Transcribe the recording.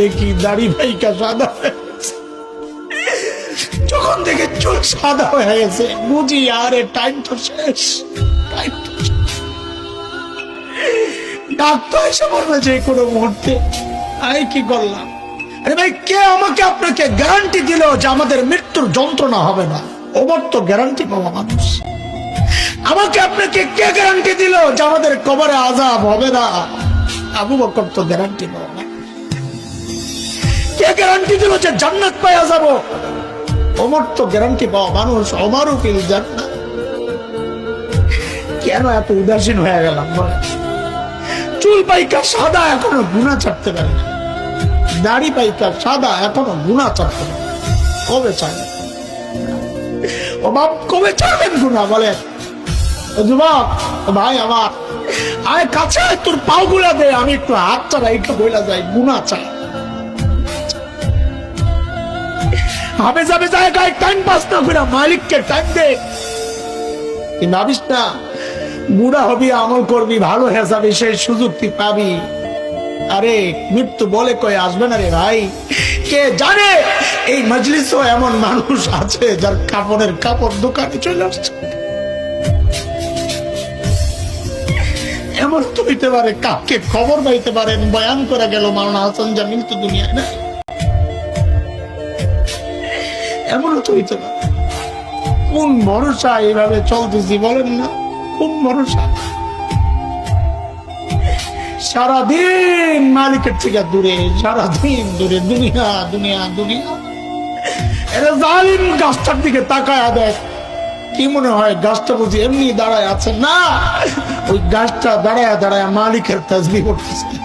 দেখি দাড়ি ভাইকা সাদা যখন দেখে চুল সাদা হয়ে গেছে, বুঝি আরে টাইম তো শেষ ডাক্তার এসে বলবে যে কোনো মুহূর্তে। আমি কি করলাম? আরে ভাই, কে আমাকে আপনাকে গ্যারান্টি দিল যে আমাদের মৃত্যুর যন্ত্রণা হবে না? ওবার তো গ্যারান্টি পাওয়া মানুষ। আমাকে আপনাকে কে গ্যারান্টি দিল যে আমাদের কবরে আজাব হবে না? আবু বকর তো গ্যারান্টি পাওয়া কে গ্যারান্টি দিল যে জান্নাত পাওয়া যাব? ওমর তো গ্যারান্টি পাওয়া মানুষ, ওমারও ফিল জান্নাত। কেন এত উদাসীন হয়ে গেলাম? চুল পাইকা সাদা, এখনও গুণা ছাড়তে পারে না। দাড়ি পাইকা সাদা, এখনও গুণা ছাড়তে পারে কবে চায় ও বাপ, কবে ছাড়বেন গুণা বলেন ও যুবক ভাই আমার। আয় কাছে তোর পাও গুলা দে, আমি একটু হাত চালা একটু বইলা যাই, গুণা চাই হাবে যাবে জায়গায় টাইম পাস না করে মালিককে টাইম দে। ভাবিস না? বুড়া হবি, আমল করবি, ভালো হয়ে যাবে সেই সুযোগ তুই পাবি। আরে, মৃত্যু বলে কয়ে আসবে না রে ভাই। কে জানে, এই মজলিসও এমন মানুষ আছে যার কাপড়ের কাপড় দোকানে চলে আসছে। এমন তো হইতে পারে কাকে খবর পাইতে পারেন বয়ান করে গেল মাওলানা হাসান জামিল তো দুনিয়ায় না। এমনও তো হইতে পারে কোন ভরসা এইভাবে চলতেছি বলেন না? কোন ভরসা? সারাদিন মালিকের থেকে দূরে, সারাদিন দূরে, দুনিয়া দুনিয়া দুনিয়া। এরা জালিম গাছটার দিকে তাকায় দেখ। কি মনে হয় গাছটা বুঝি এমনি দাঁড়ায় আছে? না, ওই গাছটা দাঁড়ায় দাঁড়ায় মালিকের তাজবি করতেছে